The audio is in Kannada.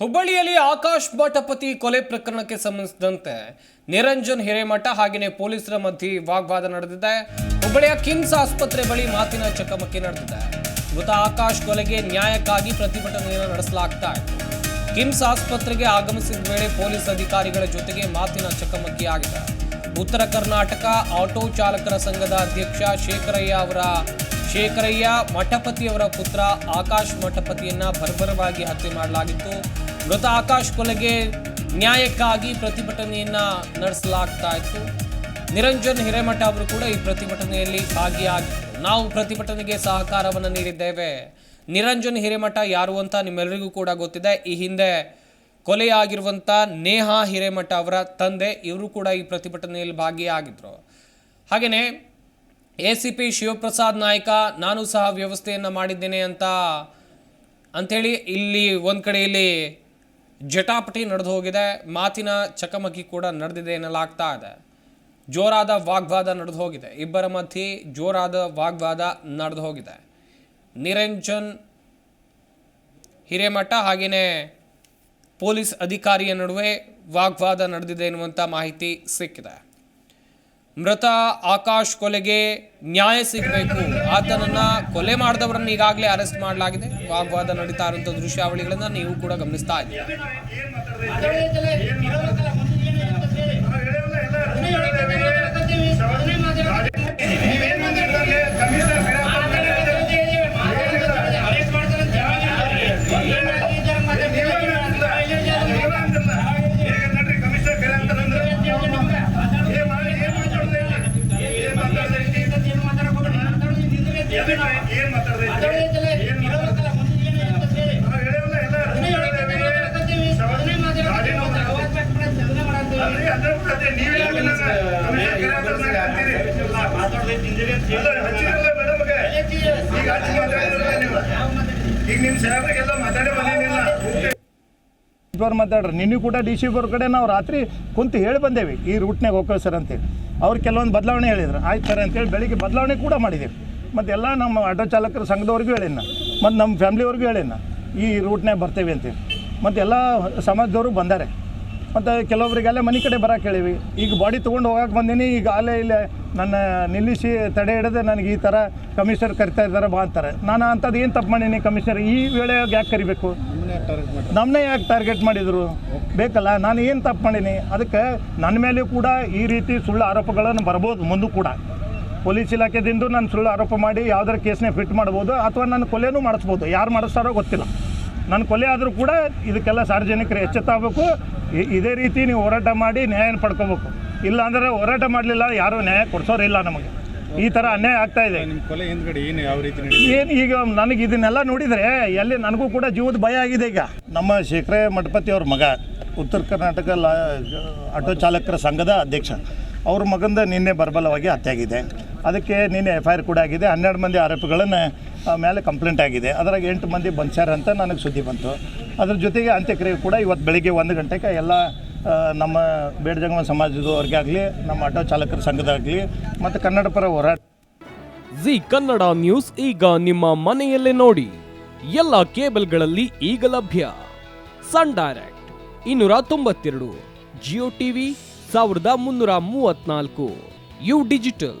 ಹುಬ್ಬಳ್ಳಿಯಲ್ಲಿ ಆಕಾಶ್ ಭಟಪತಿ ಕೊಲೆ ಪ್ರಕರಣಕ್ಕೆ ಸಂಬಂಧಿಸಿದಂತೆ ನಿರಂಜನ್ ಹಿರೇಮಠ ಹಾಗೆಯೇ ಪೊಲೀಸರ ಮಧ್ಯೆ ವಾಗ್ವಾದ ನಡೆದಿದೆ. ಹುಬ್ಬಳ್ಳಿಯ ಕಿಮ್ಸ್ ಆಸ್ಪತ್ರೆ ಬಳಿ ಮಾತಿನ ಚಕಮಕಿ ನಡೆದಿದೆ. ಮೃತ ಆಕಾಶ್ ಕೊಲೆಗೆ ನ್ಯಾಯಕ್ಕಾಗಿ ಪ್ರತಿಭಟನೆಯನ್ನು ನಡೆಸಲಾಗ್ತಾ ಇತ್ತು ಕಿಮ್ಸ್ ಆಸ್ಪತ್ರೆಗೆ ಆಗಮಿಸಿದ ವೇಳೆ ಪೊಲೀಸ್ ಅಧಿಕಾರಿಗಳ ಜೊತೆಗೆ ಮಾತಿನ ಚಕಮಕಿ ಆಗಿದೆ ಉತ್ತರ ಕರ್ನಾಟಕ ಆಟೋ ಚಾಲಕರ ಸಂಘದ ಅಧ್ಯಕ್ಷ ಶೇಖರಯ್ಯ ಅವರ ಶೇಖರಯ್ಯ ಮಠಪತಿಯವರ ಪುತ್ರ ಆಕಾಶ್ ಮಠಪತಿಯನ್ನ ಬರ್ಬರವಾಗಿ ಹತ್ಯೆ ಮಾಡಲಾಗಿತ್ತು. ಮೃತ ಆಕಾಶ್ ಕೊಲೆಗೆ ನ್ಯಾಯಕ್ಕಾಗಿ ಪ್ರತಿಭಟನೆಯನ್ನ ನಡೆಸಲಾಗ್ತಾ ಇತ್ತು. ನಿರಂಜನ್ ಹಿರೇಮಠ ಅವರು ಕೂಡ ಈ ಪ್ರತಿಭಟನೆಯಲ್ಲಿ ಭಾಗಿಯಾಗಿದ್ದರು. ನಾವು ಪ್ರತಿಭಟನೆಗೆ ಸಹಕಾರವನ್ನು ನೀಡಿದ್ದೇವೆ. ನಿರಂಜನ್ ಹಿರೇಮಠ ಯಾರು ಅಂತ ನಿಮ್ಮೆಲ್ಲರಿಗೂ ಕೂಡ ಗೊತ್ತಿದೆ. ಈ ಹಿಂದೆ ಕೊಲೆಯಾಗಿರುವಂಥ ನೇಹಾ ಹಿರೇಮಠ ಅವರ ತಂದೆ ಇವರು ಕೂಡ ಈ ಪ್ರತಿಭಟನೆಯಲ್ಲಿ ಭಾಗಿಯಾಗಿದ್ದರು ಹಾಗೆಯೇ A C P Shivaprasad Naik, ನಾನು ಸಹ ವ್ಯವಸ್ಥೆಯನ್ನು ಮಾಡಿದ್ದೇನೆ ಅಂತ, ಅಂಥೇಳಿ ಇಲ್ಲಿ ಒಂದು ಕಡೆಯಲ್ಲಿ ಜಟಾಪಟಿ ನಡೆದು ಹೋಗಿದೆ. ಮಾತಿನ ಚಕಮಕಿ ಕೂಡ ನಡೆದಿದೆ ಎನ್ನಲಾಗ್ತಾ ಇದೆ. ಜೋರಾದ ವಾಗ್ವಾದ ನಡೆದು ಹೋಗಿದೆ. ಇಬ್ಬರ ಮಧ್ಯೆ ಜೋರಾದ ವಾಗ್ವಾದ ನಡೆದು ಹೋಗಿದೆ. ನಿರಂಜನ್ ಹಿರೇಮಠ ಹಾಗೆಯೇ ಪೊಲೀಸ್ ಅಧಿಕಾರಿಯ ನಡುವೆ ವಾಗ್ವಾದ ನಡೆದಿದೆ ಎನ್ನುವಂಥ ಮಾಹಿತಿ ಸಿಕ್ಕಿದೆ. ಮೃತ ಆಕಾಶ್ ಕೊಲೆಗೆ ನ್ಯಾಯ ಸಿಗಬೇಕು. ಆತನನ್ನ ಕೊಲೆ ಮಾಡಿದವರನ್ನು ಈಗಾಗಲೇ ಅರೆಸ್ಟ್ ಮಾಡಲಾಗಿದೆ. ವಾಗ್ವಾದ ನಡೀತಾ ಇರುವಂಥ ದೃಶ್ಯಾವಳಿಗಳನ್ನು ನೀವು ಕೂಡ ಗಮನಿಸ್ತಾ ಇದ್ದೀರಿ ಮಾತಾಡ್ದೆ ಅಲ್ರಿ ಅದ್ರ ಬಿಡತ್ತೆ ನೀವೇ ಈಗ ಹಚ್ಚಿ ಮಾತಾಡಿದ್ರಲ್ಲ ನೀವು ಈಗ ನಿಮ್ ಸಾಹೇಬ್ರಿಗೆಲ್ಲ ಮಾತಾಡೇ ಬಂದೇನಿಲ್ಲ ಇಬ್ಬರು ಮಾತಾಡ್ರಿ, ನಿನ್ನೆ ಕೂಡ ಡಿ ಸಿ ಅವ್ರ ಕಡೆ ನಾವು ರಾತ್ರಿ ಕುಂತು ಹೇಳಿ ಬಂದೇವಿ ಈ ರೂಟ್ನಾಗ ಹೋಗ್ತೇವೆ ಸರ್ ಅಂತೇಳಿ. ಅವ್ರು ಕೆಲವೊಂದು ಬದಲಾವಣೆ ಹೇಳಿದ್ರು. ಆಯ್ತು ಸರ್ ಅಂತೇಳಿ ಬೆಳಿಗ್ಗೆ ಬದಲಾವಣೆ ಕೂಡ ಮಾಡಿದ್ದೀವಿ ಮತ್ತು ಎಲ್ಲ ನಮ್ಮ ಆಟೋ ಚಾಲಕರ ಸಂಘದವ್ರಿಗೂ ಹೇಳಿನ ಮತ್ತು ನಮ್ಮ ಫ್ಯಾಮ್ಲಿಯವ್ರಿಗೂ ಹೇಳಿನ ಈ ರೂಟ್ನಾಗ ಬರ್ತೇವೆ ಅಂತೇಳಿ ಮತ್ತು ಎಲ್ಲ ಸಮಾಜದವರು ಬಂದಾರೆ. ಮತ್ತು ಕೆಲವೊಬ್ರಿಗೆಲ್ಲ ಮನೆ ಕಡೆ ಬರಕ್ಕೆ ಹೇಳಿವಿ. ಈಗ ಬಾಡಿ ತೊಗೊಂಡು ಹೋಗಕ್ಕೆ ಬಂದೀನಿ ಈಗ ಅಲ್ಲೇ ಇಲ್ಲೇ ನನ್ನ ನಿಲ್ಲಿಸಿ ತಡೆ ಹಿಡಿದು ನನಗೆ ಈ ಥರ ಕಮಿಷನರ್ ಕರಿತಾ ಇದ್ದಾರೆ ಬಾ ಅಂತಾರೆ. ನಾನು ಅಂಥದ್ದು ಏನು ತಪ್ಪು ಮಾಡೀನಿ ಕಮಿಷನರ್? ಈ ವೇಳೆ ಯಾಕೆ ಕರಿಬೇಕು? ನಮ್ಮನ್ನೇ ಯಾಕೆ ಟಾರ್ಗೆಟ್ ಮಾಡಿದರು? ಬೇಕಲ್ಲ ನಾನು ಏನು ತಪ್ಪು ಮಾಡೀನಿ? ಅದಕ್ಕೆ ನನ್ನ ಮೇಲೆ ಕೂಡ ಈ ರೀತಿ ಸುಳ್ಳು ಆರೋಪಗಳನ್ನು ಬರ್ಬೋದು ಮುಂದೂ ಕೂಡ. ಪೊಲೀಸ್ ಇಲಾಖೆದಿಂದ ನಾನು ಸುಳ್ಳು ಆರೋಪ ಮಾಡಿ ಯಾವ್ದಾರ ಕೇಸ್ನೇ ಫಿಟ್ ಮಾಡ್ಬೋದು ಅಥವಾ ನನ್ನ ಕೊಲೆನೂ ಮಾಡಿಸ್ಬೋದು. ಯಾರು ಮಾಡಿಸ್ತಾರೋ ಗೊತ್ತಿಲ್ಲ. ನನ್ನ ಕೊಲೆ ಆದರೂ ಕೂಡ ಇದಕ್ಕೆಲ್ಲ ಸಾರ್ವಜನಿಕರು ಎಚ್ಚೆತ್ತಾಗಬೇಕು. ಇದೇ ರೀತಿ ನೀವು ಹೋರಾಟ ಮಾಡಿ ನ್ಯಾಯ ಪಡ್ಕೋಬೇಕು. ಇಲ್ಲ ಅಂದರೆ ಹೋರಾಟ ಮಾಡಲಿಲ್ಲ ಯಾರೂ ನ್ಯಾಯ ಕೊಡ್ಸೋರಿಲ್ಲ ನಮಗೆ. ಈ ಥರ ಅನ್ಯಾಯ ಆಗ್ತಾ ಇದೆ. ಏನು ಈಗ ನನಗೆ ಇದನ್ನೆಲ್ಲ ನೋಡಿದರೆ ಎಲ್ಲಿ ನನಗೂ ಕೂಡ ಜೀವದ ಭಯ ಆಗಿದೆ ಈಗ. ನಮ್ಮ ಶೇಖರೇ ಮಠಪತಿ ಅವ್ರ ಮಗ ಉತ್ತರ ಕರ್ನಾಟಕ ಲಾ ಆಟೋ ಚಾಲಕರ ಸಂಘದ ಅಧ್ಯಕ್ಷ. ಅವ್ರ ಮಗಂದ ನಿನ್ನೆ ಬರ್ಬಲವಾಗಿ ಹತ್ಯೆ ಆಗಿದೆ ಅದಕ್ಕೆ ನಿನ್ನೆ ಎಫ್ ಐ ಆರ್ ಕೂಡ ಆಗಿದೆ. ಹನ್ನೆರಡು ಮಂದಿ ಆರೋಪಿಗಳನ್ನು ಮೇಲೆ ಕಂಪ್ಲೇಂಟ್ ಆಗಿದೆ. ಅದರಾಗ ಎಂಟು ಮಂದಿ ಬಂಚಾರ ಅಂತ ನನಗೆ ಸುದ್ದಿ ಬಂತು. ಅದ್ರ ಜೊತೆಗೆ ಅಂತ್ಯಕ್ರಿಯೆ ಕೂಡ ಇವತ್ತು ಬೆಳಿಗ್ಗೆ ಒಂದು ಗಂಟೆಗೆ ಎಲ್ಲ ನಮ್ಮ ಬೇಡಜಂಗಮ ಸಮಾಜದವ್ರಿಗೆ ಆಗಲಿ, ನಮ್ಮ ಆಟೋ ಚಾಲಕರ ಸಂಘದಾಗಲಿ ಮತ್ತು ಕನ್ನಡ ಪರ ಹೋರಾಟ. ಜಿ ಕನ್ನಡ ನ್ಯೂಸ್ ಈಗ ನಿಮ್ಮ ಮನೆಯಲ್ಲೇ ನೋಡಿ. ಎಲ್ಲ ಕೇಬಲ್ಗಳಲ್ಲಿ ಈಗ ಲಭ್ಯ. ಸನ್ ಡೈರೆಕ್ಟ್ ಇನ್ನೂರ ತೊಂಬತ್ತೆರಡು, ಜಿಯೋ ಟಿವಿ ಸಾವಿರದ ಮುನ್ನೂರ ಮೂವತ್ನಾಲ್ಕು ಯು ಡಿಜಿಟಲ್.